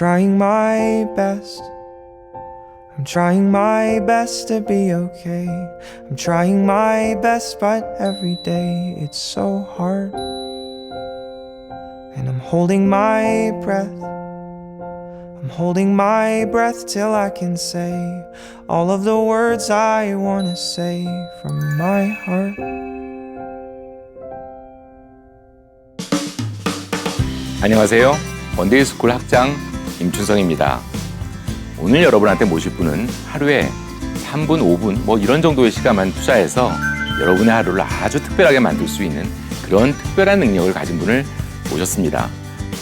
trying my best. I'm trying my best to be okay. I'm trying my best, but every day it's so hard. And I'm holding my breath. I'm holding my breath till I can say all of the words I want to say from my heart. 안녕하세요. 원데이 스쿨 학장 임춘성입니다. 오늘 여러분한테 모실 분은 하루에 3분, 5분 뭐 이런 정도의 시간만 투자해서 여러분의 하루를 아주 특별하게 만들 수 있는 그런 특별한 능력을 가진 분을 모셨습니다.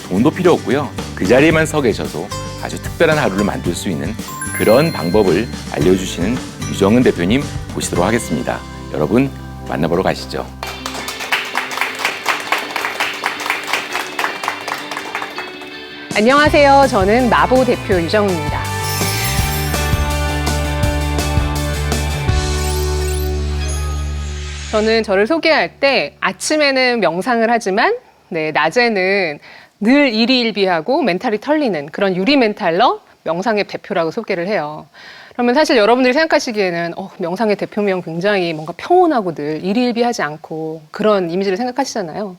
돈도 필요 없고요. 그 자리에만 서 계셔도 아주 특별한 하루를 만들 수 있는 그런 방법을 알려주시는 유정은 대표님 모시도록 하겠습니다. 여러분 만나보러 가시죠. 안녕하세요. 저는 마보 대표 유정입니다. 저는 저를 소개할 때 아침에는 명상을 하지만 네, 낮에는 늘 일희일비하고 멘탈이 털리는 그런 유리 멘탈러 명상의 대표라고 소개를 해요. 그러면 사실 여러분들이 생각하시기에는 어, 명상의 대표명 굉장히 뭔가 평온하고 늘 일희일비하지 않고 그런 이미지를 생각하시잖아요.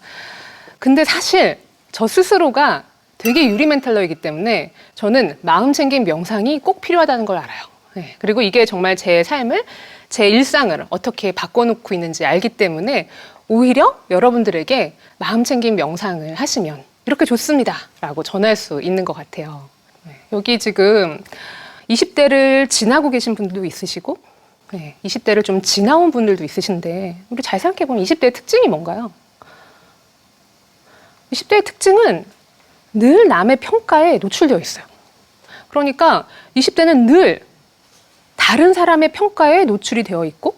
근데 사실 저 스스로가 되게 유리 멘탈러이기 때문에 저는 마음 챙김 명상이 꼭 필요하다는 걸 알아요. 네, 그리고 이게 정말 제 삶을, 제 일상을 어떻게 바꿔놓고 있는지 알기 때문에 오히려 여러분들에게 마음 챙김 명상을 하시면 이렇게 좋습니다. 라고 전할 수 있는 것 같아요. 네, 여기 지금 20대를 지나고 계신 분들도 있으시고, 네, 20대를 좀 지나온 분들도 있으신데, 우리 잘 생각해보면 20대의 특징이 뭔가요? 20대의 특징은 늘 남의 평가에 노출되어 있어요. 그러니까 20대는 늘 다른 사람의 평가에 노출이 되어 있고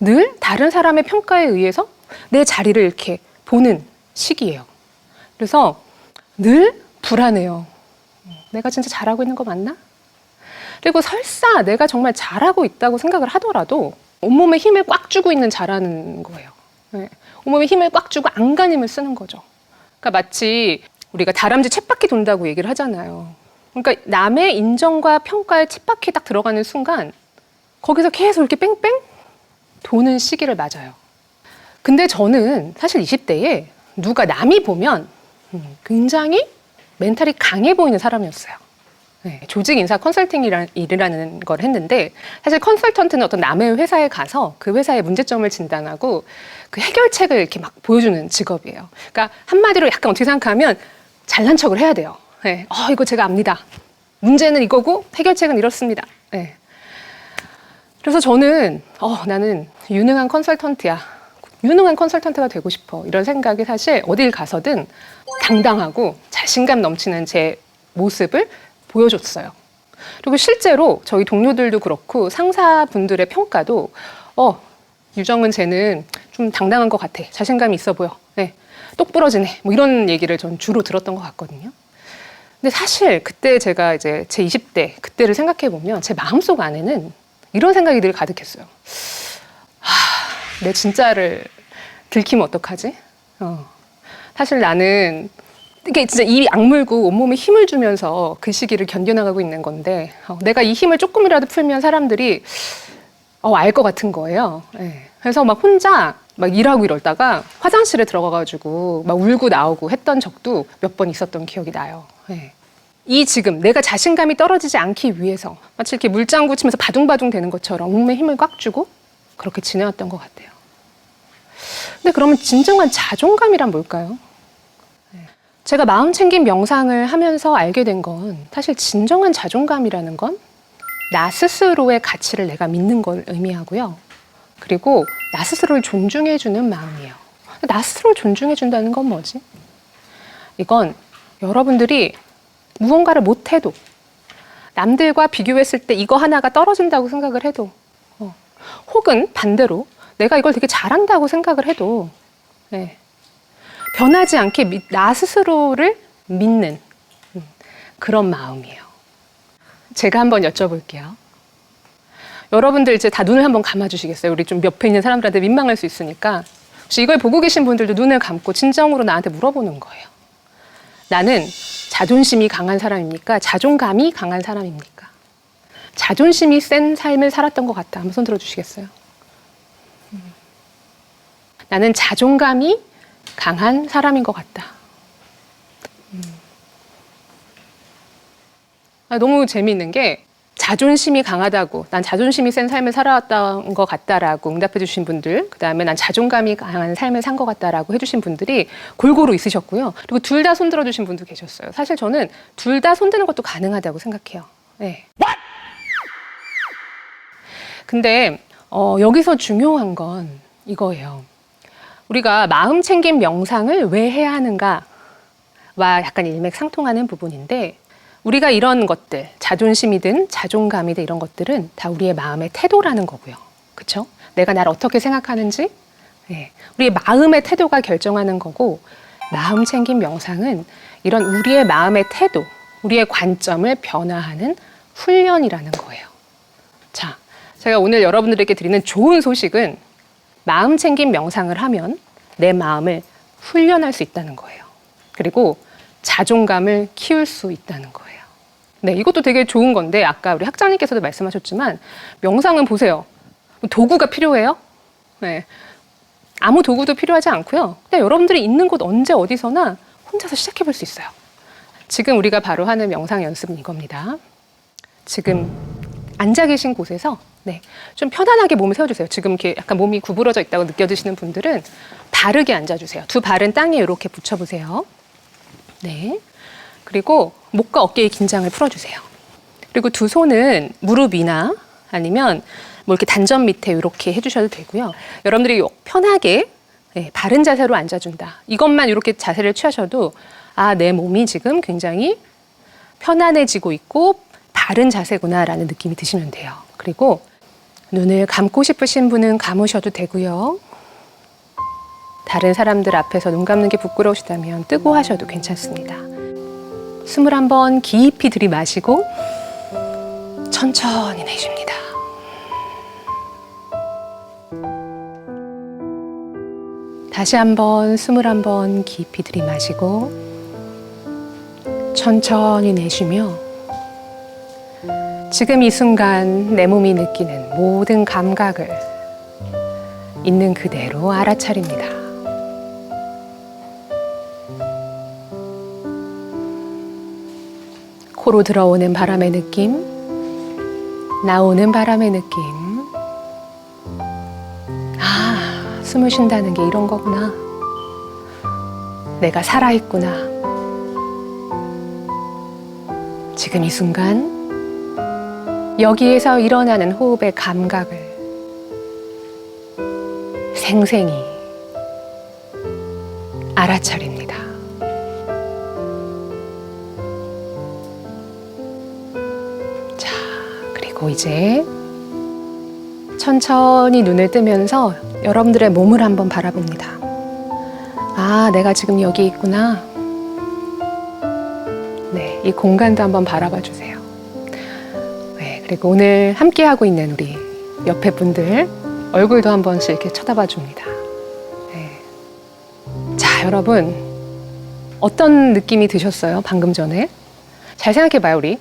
늘 다른 사람의 평가에 의해서 내 자리를 이렇게 보는 시기예요. 그래서 늘 불안해요. 내가 진짜 잘하고 있는 거 맞나? 그리고 설사 내가 정말 잘하고 있다고 생각을 하더라도 온몸에 힘을 꽉 주고 있는 잘하는 거예요. 네. 온몸에 힘을 꽉 주고 안간힘을 쓰는 거죠. 그러니까 마치 우리가 다람쥐 쳇바퀴 돈다고 얘기를 하잖아요. 그러니까 남의 인정과 평가에 쳇바퀴 딱 들어가는 순간 거기서 계속 이렇게 뺑뺑 도는 시기를 맞아요. 근데 저는 사실 20대에 누가 남이 보면 음, 굉장히 멘탈이 강해 보이는 사람이었어요. 네, 조직 인사 컨설팅이라는 일이라는 걸 했는데 사실 컨설턴트는 어떤 남의 회사에 가서 그 회사의 문제점을 진단하고 그 해결책을 이렇게 막 보여주는 직업이에요. 그러니까 한마디로 약간 어떻게 생각하면 잘난 척을 해야 돼요. 네, 어, 이거 제가 압니다. 문제는 이거고 해결책은 이렇습니다. 네. 그래서 저는 어, 나는 유능한 컨설턴트야. 유능한 컨설턴트가 되고 싶어. 이런 생각이 사실 어딜 가서든 당당하고 자신감 넘치는 제 모습을 보여줬어요. 그리고 실제로 저희 동료들도 그렇고 상사분들의 평가도 어, 유정은 쟤는 좀 당당한 것 같아. 자신감이 있어 보여. 네. 똑 부러지네. 뭐 이런 얘기를 전 주로 들었던 것 같거든요. 근데 사실 그때 제가 이제 제 20대 그때를 생각해 보면 제 마음속 안에는 이런 생각이 늘 가득했어요. 하, 내 진짜를 들키면 어떡하지? 어. 사실 나는 이게 진짜 입이 악물고 온몸에 힘을 주면서 그 시기를 견뎌나가고 있는 건데 어, 내가 이 힘을 조금이라도 풀면 사람들이 어, 알 것 같은 거예요. 예. 그래서 막 혼자 막 일하고 이러다가 화장실에 들어가가지고 막 울고 나오고 했던 적도 몇 번 있었던 기억이 나요. 예. 이 지금 내가 자신감이 떨어지지 않기 위해서 마치 이렇게 물장구 치면서 바둥바둥 되는 것처럼 온몸에 힘을 꽉 주고 그렇게 지내왔던 것 같아요. 근데 그러면 진정한 자존감이란 뭘까요? 예. 제가 마음 챙김 명상을 하면서 알게 된 건 사실 진정한 자존감이라는 건 나 스스로의 가치를 내가 믿는 걸 의미하고요. 그리고 나 스스로를 존중해주는 마음이에요. 나 스스로를 존중해준다는 건 뭐지? 이건 여러분들이 무언가를 못해도 남들과 비교했을 때 이거 하나가 떨어진다고 생각을 해도 어, 혹은 반대로 내가 이걸 되게 잘한다고 생각을 해도 예, 변하지 않게 미- 나 스스로를 믿는 음, 그런 마음이에요. 제가 한번 여쭤볼게요. 여러분들 이제 다 눈을 한번 감아주시겠어요? 우리 좀 옆에 있는 사람들한테 민망할 수 있으니까 혹시 이걸 보고 계신 분들도 눈을 감고 진정으로 나한테 물어보는 거예요. 나는 자존심이 강한 사람입니까? 자존감이 강한 사람입니까? 자존심이 센 삶을 살았던 것 같다. 한번 손 들어주시겠어요? 음. 나는 자존감이 강한 사람인 것 같다. 음. 아, 너무 재미있는 게 자존심이 강하다고 난 자존심이 센 삶을 살아왔던 것 같다라고 응답해 주신 분들 그다음에 난 자존감이 강한 삶을 산 것 같다라고 해주신 분들이 골고루 있으셨고요. 그리고 둘 다 손들어 주신 분도 계셨어요. 사실 저는 둘 다 손드는 것도 가능하다고 생각해요. 네. 근데 어, 여기서 중요한 건 이거예요. 우리가 마음 챙김 명상을 왜 해야 하는가와 약간 일맥상통하는 부분인데 우리가 이런 것들, 자존심이든 자존감이든 이런 것들은 다 우리의 마음의 태도라는 거고요. 그렇죠? 내가 나를 어떻게 생각하는지 네. 우리의 마음의 태도가 결정하는 거고 마음 챙김 명상은 이런 우리의 마음의 태도, 우리의 관점을 변화하는 훈련이라는 거예요. 자, 제가 오늘 여러분들에게 드리는 좋은 소식은 마음 챙김 명상을 하면 내 마음을 훈련할 수 있다는 거예요. 그리고 자존감을 키울 수 있다는 거예요. 네, 이것도 되게 좋은 건데 아까 우리 학장님께서도 말씀하셨지만 명상은 보세요. 도구가 필요해요? 네. 아무 도구도 필요하지 않고요. 그냥 여러분들이 있는 곳 언제 어디서나 혼자서 시작해 볼 수 있어요. 지금 우리가 바로 하는 명상 연습은 이겁니다. 지금 앉아 계신 곳에서 네, 좀 편안하게 몸을 세워주세요. 지금 이렇게 약간 몸이 구부러져 있다고 느껴지시는 분들은 바르게 앉아주세요. 두 발은 땅에 이렇게 붙여보세요. 네. 그리고 목과 어깨의 긴장을 풀어주세요. 그리고 두 손은 무릎 위나 아니면 뭐 이렇게 단전 밑에 이렇게 해주셔도 되고요. 여러분들이 편하게 네, 바른 자세로 앉아준다. 이것만 이렇게 자세를 취하셔도 아, 내 몸이 지금 굉장히 편안해지고 있고 바른 자세구나라는 느낌이 드시면 돼요. 그리고 눈을 감고 싶으신 분은 감으셔도 되고요. 다른 사람들 앞에서 눈 감는 게 부끄러우시다면 뜨고 하셔도 괜찮습니다. 숨을 한번 깊이 들이마시고 천천히 내쉽니다. 다시 한번 숨을 한번 깊이 들이마시고 천천히 내쉬며 지금 이 순간 내 몸이 느끼는 모든 감각을 있는 그대로 알아차립니다. 코로 들어오는 바람의 느낌, 나오는 바람의 느낌. 아, 숨을 쉰다는 게 이런 거구나. 내가 살아있구나. 지금 이 순간, 여기에서 일어나는 호흡의 감각을 생생히 알아차립니다. 그리고 이제 천천히 눈을 뜨면서 여러분들의 몸을 한번 바라봅니다. 아, 내가 지금 여기 있구나. 네, 이 공간도 한번 바라봐 주세요. 네, 그리고 오늘 함께하고 있는 우리 옆에 분들 얼굴도 한 번씩 이렇게 쳐다봐 줍니다. 네. 자, 여러분. 어떤 느낌이 드셨어요? 방금 전에? 잘 생각해 봐요, 우리.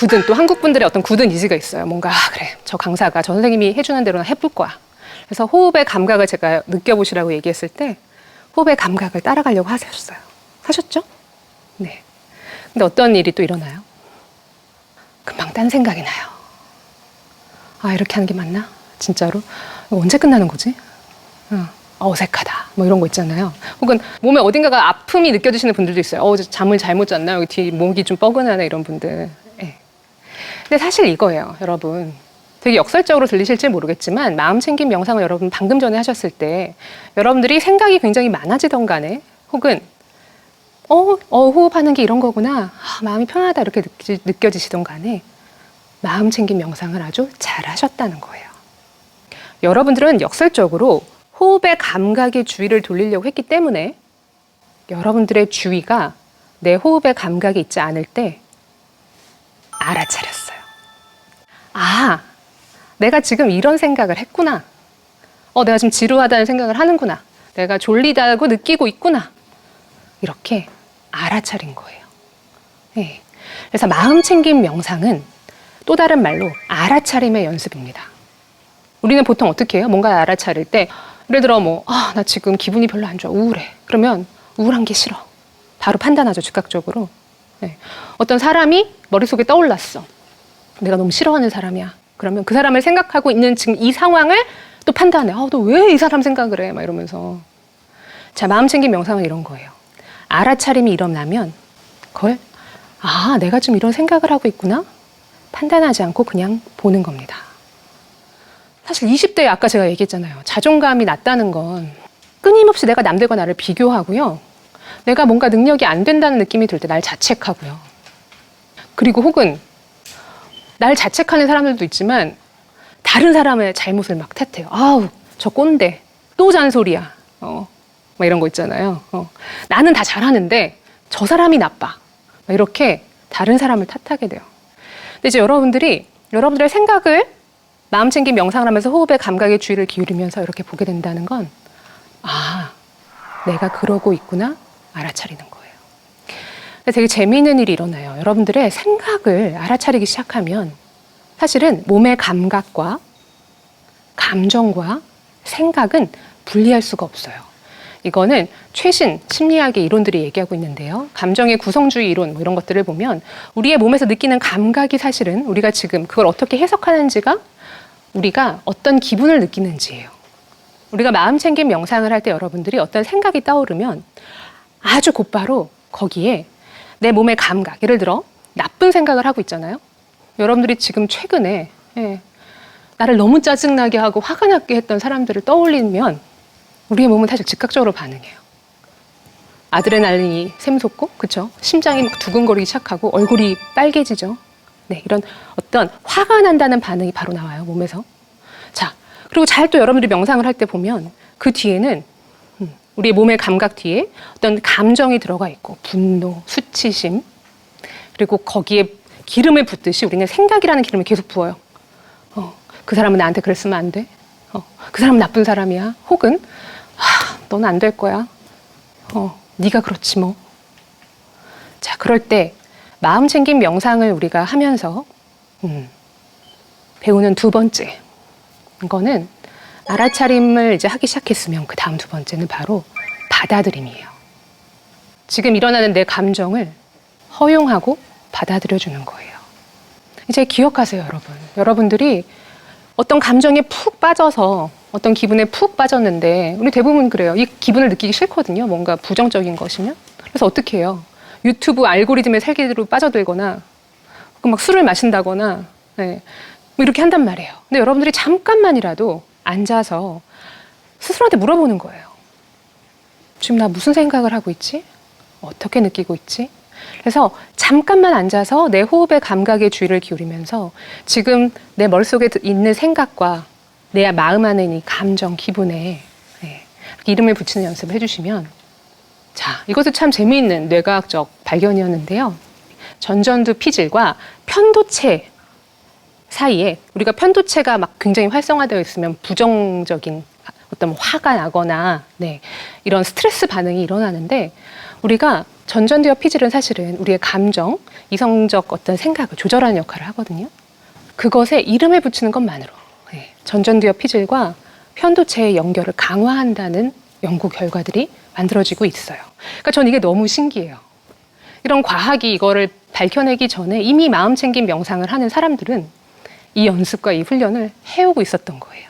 굳은 또 한국 분들의 어떤 굳은 의지가 있어요. 뭔가, 아, 그래. 저 강사가 저 선생님이 해주는 대로 해볼 거야. 그래서 호흡의 감각을 제가 느껴보시라고 얘기했을 때 호흡의 감각을 따라가려고 하셨어요. 하셨죠? 네. 근데 어떤 일이 또 일어나요? 금방 딴 생각이 나요. 아, 이렇게 하는 게 맞나? 진짜로? 언제 끝나는 거지? 어, 어색하다. 뭐 이런 거 있잖아요. 혹은 몸에 어딘가가 아픔이 느껴지시는 분들도 있어요. 어, 잠을 잘못 잤나? 여기 뒤 목이 좀 뻐근하네. 이런 분들. 예. 근데 사실 이거예요, 여러분. 되게 역설적으로 들리실지 모르겠지만 마음 챙김 명상을 여러분 방금 전에 하셨을 때 여러분들이 생각이 굉장히 많아지던 간에 혹은 어, 어 호흡하는 게 이런 거구나. 아, 마음이 편하다 이렇게 느끼, 느껴지시던 간에 마음 챙김 명상을 아주 잘 하셨다는 거예요. 여러분들은 역설적으로 호흡의 감각에 주의를 돌리려고 했기 때문에 여러분들의 주의가 내 호흡의 감각이 있지 않을 때 알아차렸어요. 아, 내가 지금 이런 생각을 했구나. 어, 내가 지금 지루하다는 생각을 하는구나. 내가 졸리다고 느끼고 있구나. 이렇게 알아차린 거예요. 네. 그래서 마음 챙김 명상은 또 다른 말로 알아차림의 연습입니다. 우리는 보통 어떻게 해요? 뭔가 알아차릴 때 예를 들어 뭐 아, 나 지금 기분이 별로 안 좋아. 우울해. 그러면 우울한 게 싫어. 바로 판단하죠, 즉각적으로. 네. 어떤 사람이 머릿속에 떠올랐어. 내가 너무 싫어하는 사람이야. 그러면 그 사람을 생각하고 있는 지금 이 상황을 또 판단해. 아, 너 왜 이 사람 생각을 해? 막 이러면서. 자, 마음 챙김 명상은 이런 거예요. 알아차림이 일어나면 그걸 아, 내가 좀 이런 생각을 하고 있구나. 판단하지 않고 그냥 보는 겁니다. 사실 20대에 아까 제가 얘기했잖아요. 자존감이 낮다는 건 끊임없이 내가 남들과 나를 비교하고요. 내가 뭔가 능력이 안 된다는 느낌이 들 때 날 자책하고요. 그리고 혹은 날 자책하는 사람들도 있지만 다른 사람의 잘못을 막 탓해요. 아우, 저 꼰대. 또 잔소리야. 어. 막 이런 거 있잖아요. 어. 나는 다 잘하는데 저 사람이 나빠. 막 이렇게 다른 사람을 탓하게 돼요. 근데 이제 여러분들이 여러분들의 생각을 마음 챙김 명상을 하면서 호흡의 감각에 주의를 기울이면서 이렇게 보게 된다는 건 아, 내가 그러고 있구나 알아차리는 거예요. 근데 되게 재미있는 일이 일어나요. 여러분들의 생각을 알아차리기 시작하면 사실은 몸의 감각과 감정과 생각은 분리할 수가 없어요. 이거는 최신 심리학의 이론들이 얘기하고 있는데요. 감정의 구성주의 이론 뭐 이런 것들을 보면 우리의 몸에서 느끼는 감각이 사실은 우리가 지금 그걸 어떻게 해석하는지가 우리가 어떤 기분을 느끼는지예요. 우리가 마음 챙김 명상을 할 때 여러분들이 어떤 생각이 떠오르면 아주 곧바로 거기에 내 몸의 감각, 예를 들어 나쁜 생각을 하고 있잖아요. 여러분들이 지금 최근에 예, 나를 너무 짜증나게 하고 화가 나게 했던 사람들을 떠올리면 우리의 몸은 사실 즉각적으로 반응해요. 아드레날린이 샘솟고, 그쵸? 심장이 막 두근거리기 시작하고 얼굴이 빨개지죠. 네, 이런 어떤 화가 난다는 반응이 바로 나와요, 몸에서. 자, 그리고 잘 또 여러분들이 명상을 할 때 보면 그 뒤에는 음, 우리의 몸의 감각 뒤에 어떤 감정이 들어가 있고, 분노, 수치심, 그리고 거기에 기름을 붓듯이 우리는 생각이라는 기름을 계속 부어요. 어, 그 사람은 나한테 그랬으면 안 돼. 어, 그 사람은 나쁜 사람이야. 혹은 하, 넌 안 될 거야. 어, 네가 그렇지 뭐. 자, 그럴 때 마음 챙김 명상을 우리가 하면서 음, 배우는 두 번째 이거는 알아차림을 이제 하기 시작했으면 그 다음 두 번째는 바로 받아들임이에요. 지금 일어나는 내 감정을 허용하고 받아들여 주는 거예요. 이제 기억하세요, 여러분. 여러분들이 어떤 감정에 푹 빠져서 어떤 기분에 푹 빠졌는데 우리 대부분 그래요. 이 기분을 느끼기 싫거든요. 뭔가 부정적인 것이면. 그래서 어떻게 해요? 유튜브 알고리즘의 살기로 빠져들거나 막 술을 마신다거나 네. 뭐 이렇게 한단 말이에요. 근데 여러분들이 잠깐만이라도 앉아서 스스로한테 물어보는 거예요. 지금 나 무슨 생각을 하고 있지? 어떻게 느끼고 있지? 그래서 잠깐만 앉아서 내 호흡의 감각에 주의를 기울이면서 지금 내 머릿속에 있는 생각과 내 마음 안에 있는 이 감정, 기분에 네, 이름을 붙이는 연습을 해주시면 자, 이것도 참 재미있는 뇌과학적 발견이었는데요. 전전두 피질과 편도체 사이에 우리가 편도체가 막 굉장히 활성화되어 있으면 부정적인 어떤 화가 나거나 네, 이런 스트레스 반응이 일어나는데 우리가 전전두엽 피질은 사실은 우리의 감정, 이성적 어떤 생각을 조절하는 역할을 하거든요. 그것에 이름을 붙이는 것만으로 네, 전전두엽 피질과 편도체의 연결을 강화한다는 연구 결과들이 만들어지고 있어요. 그러니까 전 이게 너무 신기해요. 이런 과학이 이거를 밝혀내기 전에 이미 마음 챙김 명상을 하는 사람들은 이 연습과 이 훈련을 해오고 있었던 거예요.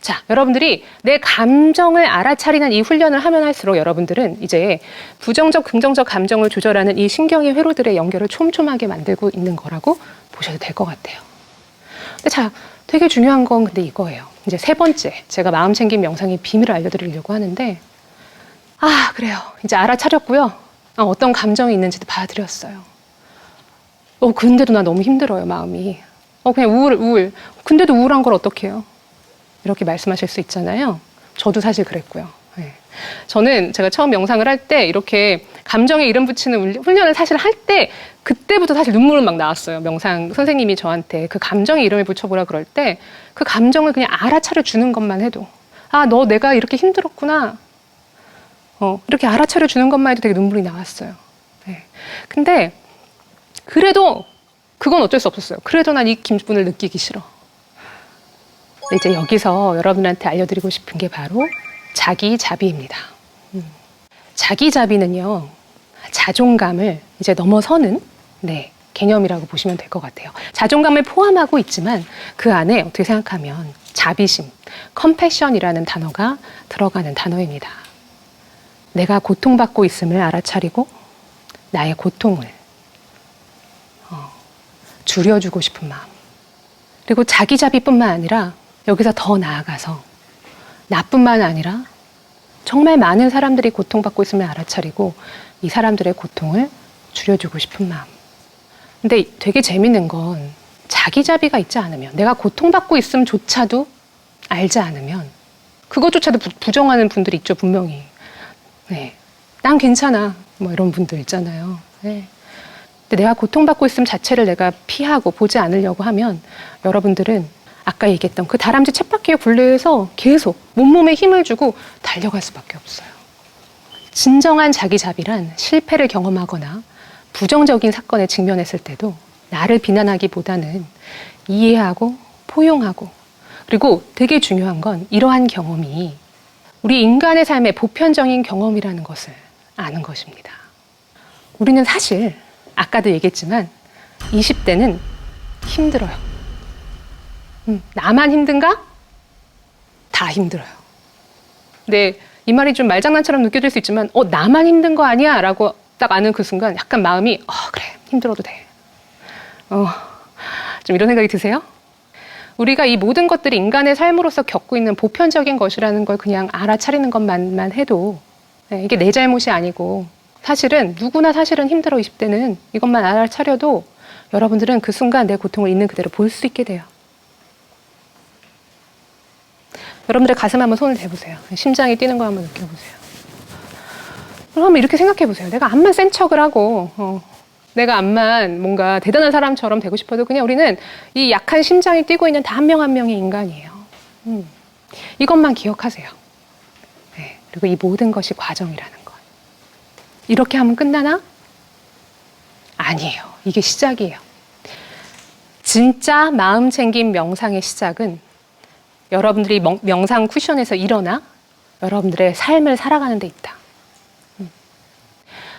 자, 여러분들이 내 감정을 알아차리는 이 훈련을 하면 할수록 여러분들은 이제 부정적, 긍정적 감정을 조절하는 이 신경의 회로들의 연결을 촘촘하게 만들고 있는 거라고 보셔도 될 것 같아요. 근데 자, 되게 중요한 건 근데 이거예요. 이제 세 번째, 제가 마음 챙김 명상의 비밀을 알려드리려고 하는데, 아, 그래요. 이제 알아차렸고요. 아, 어떤 감정이 있는지도 봐드렸어요. 어, 근데도 나 너무 힘들어요, 마음이. 어, 그냥 우울, 우울. 근데도 우울한 걸 어떻게 해요? 이렇게 말씀하실 수 있잖아요. 저도 사실 그랬고요. 네. 저는 제가 처음 명상을 할 때 이렇게 감정에 이름 붙이는 훈련을 사실 할 때 그때부터 사실 눈물은 막 나왔어요. 명상 선생님이 저한테 그 감정에 이름을 붙여보라 그럴 때 그 감정을 그냥 알아차려 주는 것만 해도 아, 너 내가 이렇게 힘들었구나. 어, 이렇게 알아차려 주는 것만 해도 되게 눈물이 나왔어요. 네. 근데 그래도 그건 어쩔 수 없었어요. 그래도 난 이 기분을 느끼기 싫어. 이제 여기서 여러분한테 알려드리고 싶은 게 바로 자기 자비입니다. 음. 자기 자비는요, 자존감을 이제 넘어서는 네, 개념이라고 보시면 될 것 같아요. 자존감을 포함하고 있지만 그 안에 어떻게 생각하면 자비심, 컴패션이라는 단어가 들어가는 단어입니다. 내가 고통받고 있음을 알아차리고 나의 고통을 어, 줄여주고 싶은 마음. 그리고 자기 자비뿐만 아니라 여기서 더 나아가서 나뿐만 아니라 정말 많은 사람들이 고통받고 있음을 알아차리고 이 사람들의 고통을 줄여주고 싶은 마음. 근데 되게 재밌는 건 자기 자비가 있지 않으면 내가 고통받고 있음조차도 알지 않으면 그것조차도 부, 부정하는 분들이 있죠 분명히. 네, 난 괜찮아 뭐 이런 분들 있잖아요. 네. 내가 고통받고 있음 자체를 내가 피하고 보지 않으려고 하면 여러분들은 아까 얘기했던 그 다람쥐 쳇바퀴의 굴레에서 계속 몸몸에 힘을 주고 달려갈 수밖에 없어요. 진정한 자기 자비란 실패를 경험하거나 부정적인 사건에 직면했을 때도 나를 비난하기보다는 이해하고 포용하고 그리고 되게 중요한 건 이러한 경험이 우리 인간의 삶의 보편적인 경험이라는 것을 아는 것입니다. 우리는 사실 아까도 얘기했지만 20대는 힘들어요. 음, 나만 힘든가? 다 힘들어요. 근데 이 말이 좀 말장난처럼 느껴질 수 있지만, 어, 나만 힘든 거 아니야? 라고 딱 아는 그 순간 약간 마음이, 어, 그래, 힘들어도 돼. 어, 좀 이런 생각이 드세요? 우리가 이 모든 것들이 인간의 삶으로서 겪고 있는 보편적인 것이라는 걸 그냥 알아차리는 것만만 해도 네, 이게 내 잘못이 아니고 사실은 누구나 사실은 힘들어 20대는 이것만 알아차려도 여러분들은 그 순간 내 고통을 있는 그대로 볼 수 있게 돼요. 여러분들의 가슴 한번 손을 대보세요. 심장이 뛰는 거 한번 느껴보세요. 그럼 한번 이렇게 생각해 보세요. 내가 암만 센 척을 하고, 어, 내가 암만 뭔가 대단한 사람처럼 되고 싶어도 그냥 우리는 이 약한 심장이 뛰고 있는 다 한 명 한 명의 인간이에요. 음. 이것만 기억하세요. 네. 그리고 이 모든 것이 과정이라는 것. 이렇게 하면 끝나나? 아니에요. 이게 시작이에요. 진짜 마음 챙김 명상의 시작은 여러분들이 명- 명상 쿠션에서 일어나 여러분들의 삶을 살아가는 데 있다. 음.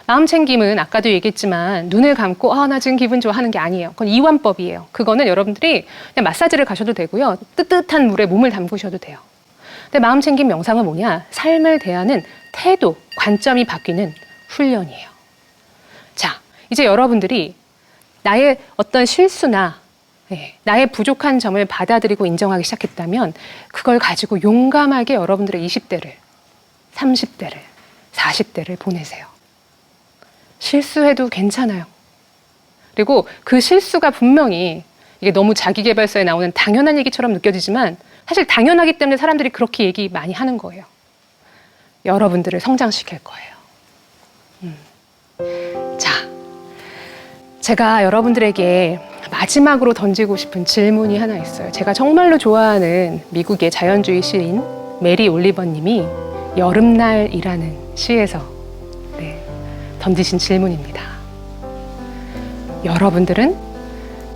마음 챙김은 아까도 얘기했지만 눈을 감고 아 나 지금 기분 좋아 하는 게 아니에요. 그건 이완법이에요. 그거는 여러분들이 그냥 마사지를 가셔도 되고요. 뜨뜻한 물에 몸을 담그셔도 돼요. 근데 마음 챙김 명상은 뭐냐? 삶을 대하는 태도, 관점이 바뀌는 훈련이에요. 자, 이제 여러분들이 나의 어떤 실수나 네, 나의 부족한 점을 받아들이고 인정하기 시작했다면 그걸 가지고 용감하게 여러분들의 20대를, 30대를, 40대를 보내세요. 실수해도 괜찮아요. 그리고 그 실수가 분명히 이게 너무 자기개발서에 나오는 당연한 얘기처럼 느껴지지만 사실 당연하기 때문에 사람들이 그렇게 얘기 많이 하는 거예요. 여러분들을 성장시킬 거예요. 음. 자, 제가 여러분들에게 마지막으로 던지고 싶은 질문이 하나 있어요. 제가 정말로 좋아하는 미국의 자연주의 시인 메리 올리버님이 여름날이라는 시에서 네, 던지신 질문입니다. 여러분들은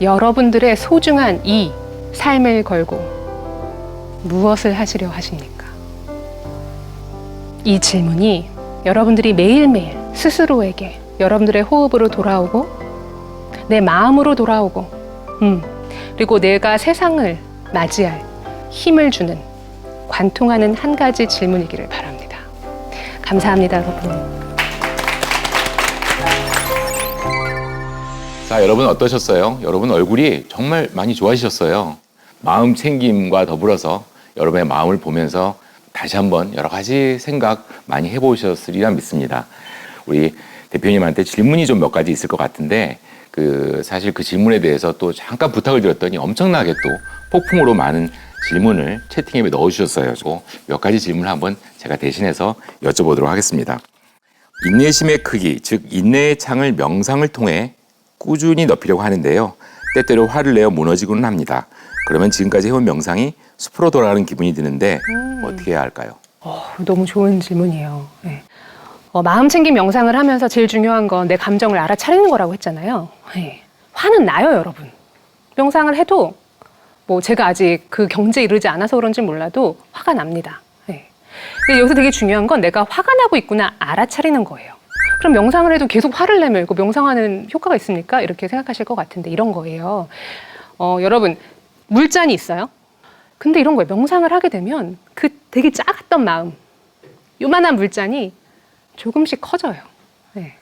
여러분들의 소중한 이 삶을 걸고 무엇을 하시려 하십니까? 이 질문이 여러분들이 매일매일 스스로에게 여러분들의 호흡으로 돌아오고 내 마음으로 돌아오고, 음, 그리고 내가 세상을 맞이할 힘을 주는 관통하는 한 가지 질문이기를 바랍니다. 감사합니다, 여러분. 자, 여러분 어떠셨어요? 여러분 얼굴이 정말 많이 좋아지셨어요. 마음 챙김과 더불어서 여러분의 마음을 보면서 다시 한번 여러 가지 생각 많이 해보셨으리라 믿습니다. 우리 대표님한테 질문이 좀 몇 가지 있을 것 같은데 그 사실 그 질문에 대해서 또 잠깐 부탁을 드렸더니 엄청나게 또 폭풍으로 많은 질문을 채팅앱에 넣어주셨어요. 그몇 가지 질문을 한번 제가 대신해서 여쭤보도록 하겠습니다. 인내심의 크기, 즉 인내의 창을 명상을 통해 꾸준히 넓히려고 하는데요. 때때로 화를 내어 무너지고는 합니다. 그러면 지금까지 해온 명상이 숲으로 돌아가는 기분이 드는데 어떻게 해야 할까요? 어, 너무 좋은 질문이에요. 네. 어, 마음 챙김 명상을 하면서 제일 중요한 건 내 감정을 알아차리는 거라고 했잖아요. 예. 화는 나요, 여러분. 명상을 해도 뭐 제가 아직 그 경지에 이르지 않아서 그런지 몰라도 화가 납니다. 예. 근데 여기서 되게 중요한 건 내가 화가 나고 있구나 알아차리는 거예요. 그럼 명상을 해도 계속 화를 내면 이거 명상하는 효과가 있습니까? 이렇게 생각하실 것 같은데 이런 거예요. 어, 여러분 물잔이 있어요. 근데 이런 거예요. 명상을 하게 되면 그 되게 작았던 마음, 요만한 물잔이 조금씩 커져요. 네.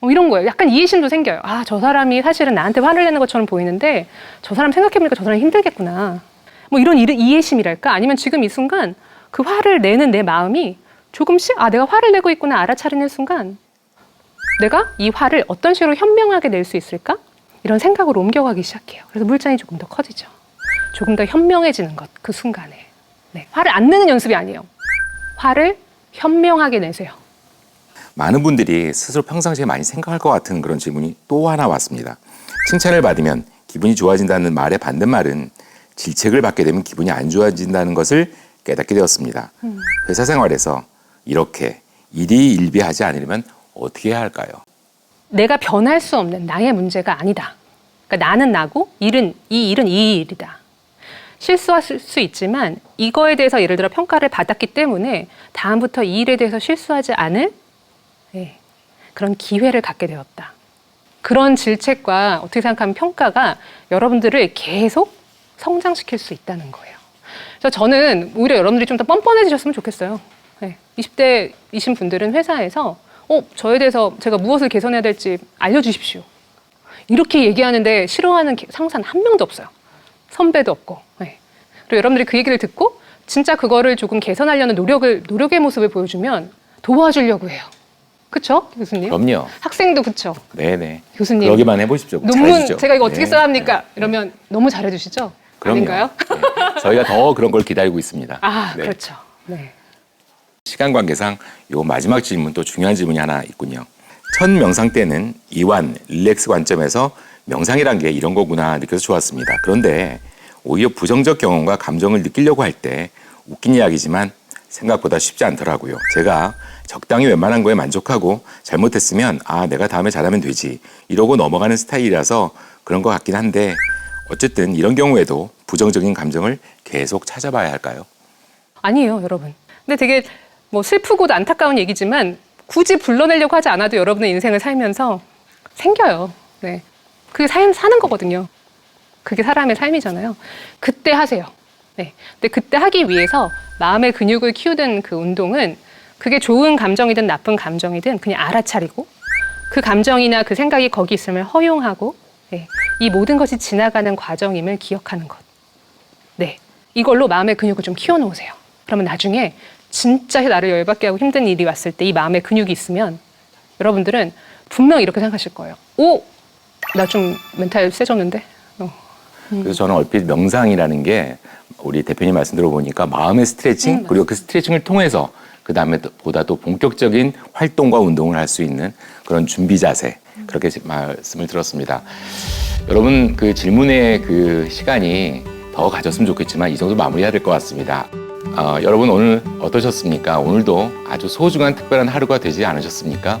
어, 이런 거예요. 약간 이해심도 생겨요. 아, 저 사람이 사실은 나한테 화를 내는 것처럼 보이는데 저 사람 생각해보니까 저 사람이 힘들겠구나. 뭐 이런 이- 이해심이랄까? 아니면 지금 이 순간 그 화를 내는 내 마음이 조금씩 아, 내가 화를 내고 있구나 알아차리는 순간 내가 이 화를 어떤 식으로 현명하게 낼 수 있을까? 이런 생각으로 옮겨가기 시작해요. 그래서 물잔이 조금 더 커지죠. 조금 더 현명해지는 것, 그 순간에. 네. 화를 안 내는 연습이 아니에요. 화를 현명하게 내세요. 많은 분들이 스스로 평상시에 많이 생각할 것 같은 그런 질문이 또 하나 왔습니다. 칭찬을 받으면 기분이 좋아진다는 말의 반대말은 질책을 받게 되면 기분이 안 좋아진다는 것을 깨닫게 되었습니다. 회사 생활에서 이렇게 일희일비하지 않으려면 어떻게 해야 할까요? 내가 변할 수 없는 나의 문제가 아니다. 그러니까 나는 나고 일은 이 일은 이 일이다. 실수할 수 있지만 이거에 대해서 예를 들어 평가를 받았기 때문에 다음부터 이 일에 대해서 실수하지 않을 예, 그런 기회를 갖게 되었다. 그런 질책과 어떻게 생각하면 평가가 여러분들을 계속 성장시킬 수 있다는 거예요. 그래서 저는 오히려 여러분들이 좀 더 뻔뻔해지셨으면 좋겠어요. 네. 20대이신 분들은 회사에서 어, 저에 대해서 제가 무엇을 개선해야 될지 알려주십시오. 이렇게 얘기하는데 싫어하는 게- 상사는 한 명도 없어요. 선배도 없고. 네. 그리고 여러분들이 그 얘기를 듣고 진짜 그거를 조금 개선하려는 노력을 노력의 모습을 보여주면 도와주려고 해요. 그렇죠, 교수님? 그럼요. 학생도 그렇죠. 네네. 교수님. 그러기만 해보십시오. 논문 잘해주죠. 제가 이거 어떻게 네. 써야 합니까? 이러면 너무 잘해주시죠? 그럼요. 아닌가요? 네. 저희가 더 그런 걸 기다리고 있습니다. 아, 네. 그렇죠. 네. 시간 관계상 요 마지막 질문 또 중요한 질문이 하나 있군요. 첫 명상 때는 이완, 릴렉스 관점에서 명상이란 게 이런 거구나 느껴서 좋았습니다. 그런데 오히려 부정적 경험과 감정을 느끼려고 할 때 웃긴 이야기지만 생각보다 쉽지 않더라고요. 제가 적당히 웬만한 거에 만족하고 잘못했으면 아 내가 다음에 잘하면 되지 이러고 넘어가는 스타일이라서 그런 것 같긴 한데 어쨌든 이런 경우에도 부정적인 감정을 계속 찾아봐야 할까요? 아니에요, 여러분. 근데 되게 뭐 슬프고도 안타까운 얘기지만 굳이 불러내려고 하지 않아도 여러분의 인생을 살면서 생겨요. 네. 그게 삶 사는 거거든요. 그게 사람의 삶이잖아요. 그때 하세요. 네. 근데 그때 하기 위해서 마음의 근육을 키우는 그 운동은 그게 좋은 감정이든 나쁜 감정이든 그냥 알아차리고 그 감정이나 그 생각이 거기 있음을 허용하고 네. 이 모든 것이 지나가는 과정임을 기억하는 것. 네. 이걸로 마음의 근육을 좀 키워놓으세요. 그러면 나중에 진짜 나를 열받게 하고 힘든 일이 왔을 때 이 마음의 근육이 있으면 여러분들은 분명 이렇게 생각하실 거예요. 오! 나 좀 멘탈 세졌는데? 어. 그래서 저는 얼핏 명상이라는 게 우리 대표님 말씀 들어보니까 마음의 스트레칭 음, 그리고 그 스트레칭을 통해서 그 다음에 보다 또 본격적인 활동과 운동을 할 수 있는 그런 준비 자세 그렇게 말씀을 들었습니다. 여러분 그 질문의 그 시간이 더 가졌으면 좋겠지만 이 정도 마무리해야 될 것 같습니다. 어, 여러분 오늘 어떠셨습니까? 오늘도 아주 소중한 특별한 하루가 되지 않으셨습니까?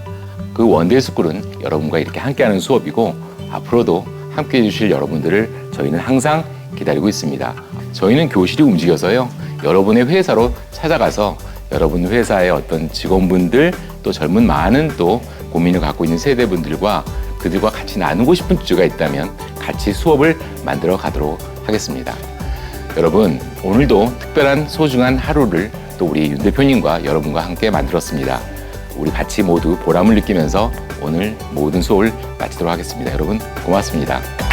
그 원데이 스쿨은 여러분과 이렇게 함께하는 수업이고 앞으로도 함께 해 주실 여러분들을 저희는 항상 기다리고 있습니다. 저희는 교실이 움직여서요. 여러분의 회사로 찾아가서 여러분 회사의 어떤 직원분들 또 젊은 많은 또 고민을 갖고 있는 세대분들과 그들과 같이 나누고 싶은 주제가 있다면 같이 수업을 만들어 가도록 하겠습니다. 여러분 오늘도 특별한 소중한 하루를 또 우리 윤 대표님과 여러분과 함께 만들었습니다. 우리 같이 모두 보람을 느끼면서 오늘 모든 수업을 마치도록 하겠습니다. 여러분 고맙습니다.